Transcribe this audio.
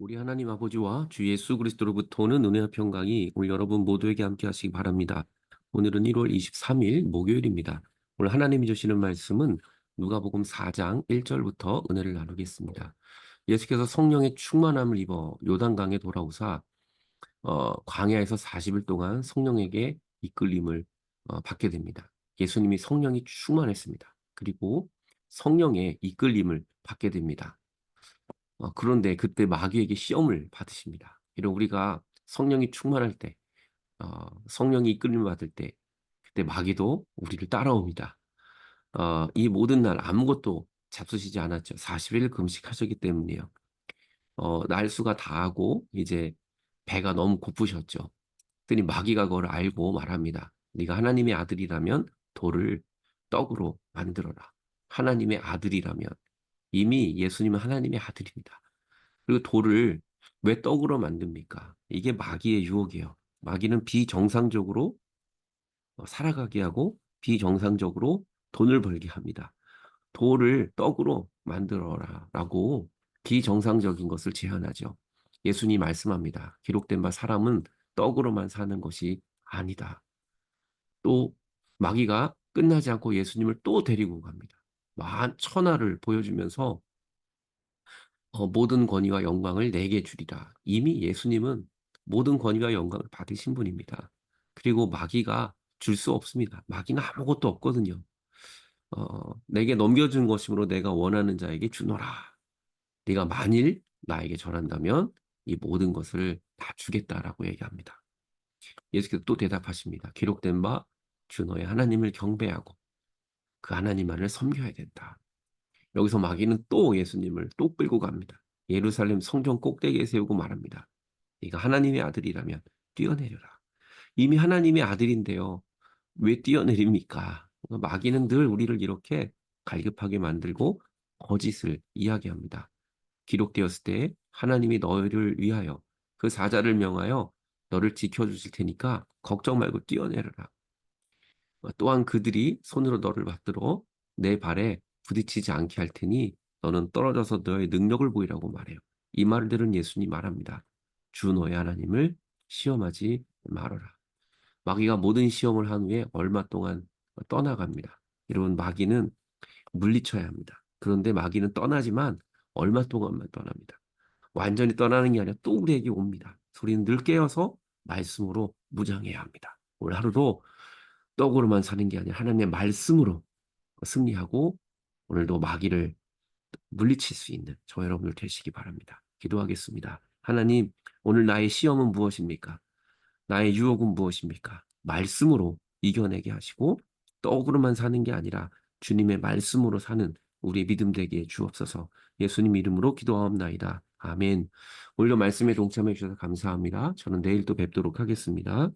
우리 하나님 아버지와 주 예수 그리스도로부터 오는 은혜와 평강이 오늘 여러분 모두에게 함께 하시기 바랍니다. 오늘은 1월 23일 목요일입니다. 오늘 하나님이 주시는 말씀은 누가복음 4장 1절부터 은혜를 나누겠습니다. 예수께서 성령의 충만함을 입어 요단강에 돌아오사 어, 광야에서 40일 동안 성령에게 이끌림을 어, 받게 됩니다. 예수님이 성령이 충만했습니다. 그리고 성령의 이끌림을 받게 됩니다. 어, 그런데 그때 마귀에게 시험을 받으십니다. 이런 우리가 성령이 충만할 때, 어, 성령이 이끌림을 받을 때, 그때 마귀도 우리를 따라옵니다. 어, 이 모든 날 아무것도 잡수시지 않았죠. 40일 금식하셨기 때문이에요. 어, 날수가 다하고 이제 배가 너무 고프셨죠. 그랬더니 마귀가 그걸 알고 말합니다. 네가 하나님의 아들이라면 돌을 떡으로 만들어라. 하나님의 아들이라면 이미 예수님은 하나님의 아들입니다. 그리고 돌을 왜 떡으로 만듭니까? 이게 마귀의 유혹이에요. 마귀는 비정상적으로 어, 살아가게 하고 비정상적으로 돈을 벌게 합니다. 돌을 떡으로 만들어라 라고 비정상적인 것을 제안하죠. 예수님 말씀합니다. 기록된 바 사람은 떡으로만 사는 것이 아니다. 또 마귀가 끝나지 않고 예수님을 또 데리고 갑니다. 만 천하를 보여주면서 어, 모든 권위와 영광을 내게 주리라. 이미 예수님은 모든 권위와 영광을 받으신 분입니다. 그리고 마귀가 줄 수 없습니다. 마귀는 아무것도 없거든요. 어, 내게 넘겨준 것이므로 내가 원하는 자에게 주노라. 네가 만일 나에게 전한다면 이 모든 것을 다 주겠다라고 얘기합니다. 예수께서 또 대답하십니다. 기록된 바 주 너의 하나님을 경배하고 그 하나님만을 섬겨야 된다. 여기서 마귀는 또 예수님을 또 끌고 갑니다. 예루살렘 성전 꼭대기에 세우고 말합니다. 네가 하나님의 아들이라면 뛰어내려라. 이미 하나님의 아들인데요. 왜 뛰어내립니까? 마귀는 늘 우리를 이렇게 갈급하게 만들고 거짓을 이야기합니다. 기록되었을 때 하나님이 너희를 위하여 그 사자를 명하여 너를 지켜주실 테니까 걱정 말고 뛰어내려라. 또한 그들이 손으로 너를 받들어 내 발에 부딪히지 않게 할 테니 너는 떨어져서 너의 능력을 보이라고 말해요. 이 말을 들은 예수님 말합니다. 주 너의 하나님을 시험하지 말아라. 마귀가 모든 시험을 한 후에 얼마 동안 떠나갑니다. 여러분 마귀는 물리쳐야 합니다. 그런데 마귀는 떠나지만 얼마 동안만 떠납니다. 완전히 떠나는 게 아니라 또 우리에게 옵니다. 우리는 늘 깨어서 말씀으로 무장해야 합니다. 오늘 하루도 떡으로만 사는 게 아니라 하나님의 말씀으로 승리하고 오늘도 마귀를 물리칠 수 있는 저 여러분들 되시기 바랍니다. 기도하겠습니다. 하나님, 오늘 나의 시험은 무엇입니까? 나의 유혹은 무엇입니까? 말씀으로 이겨내게 하시고 떡으로만 사는 게 아니라 주님의 말씀으로 사는 우리 믿음 되게 주옵소서. 예수님 이름으로 기도하옵나이다. 아멘. 오늘도 말씀에 동참해 주셔서 감사합니다. 저는 내일 또 뵙도록 하겠습니다.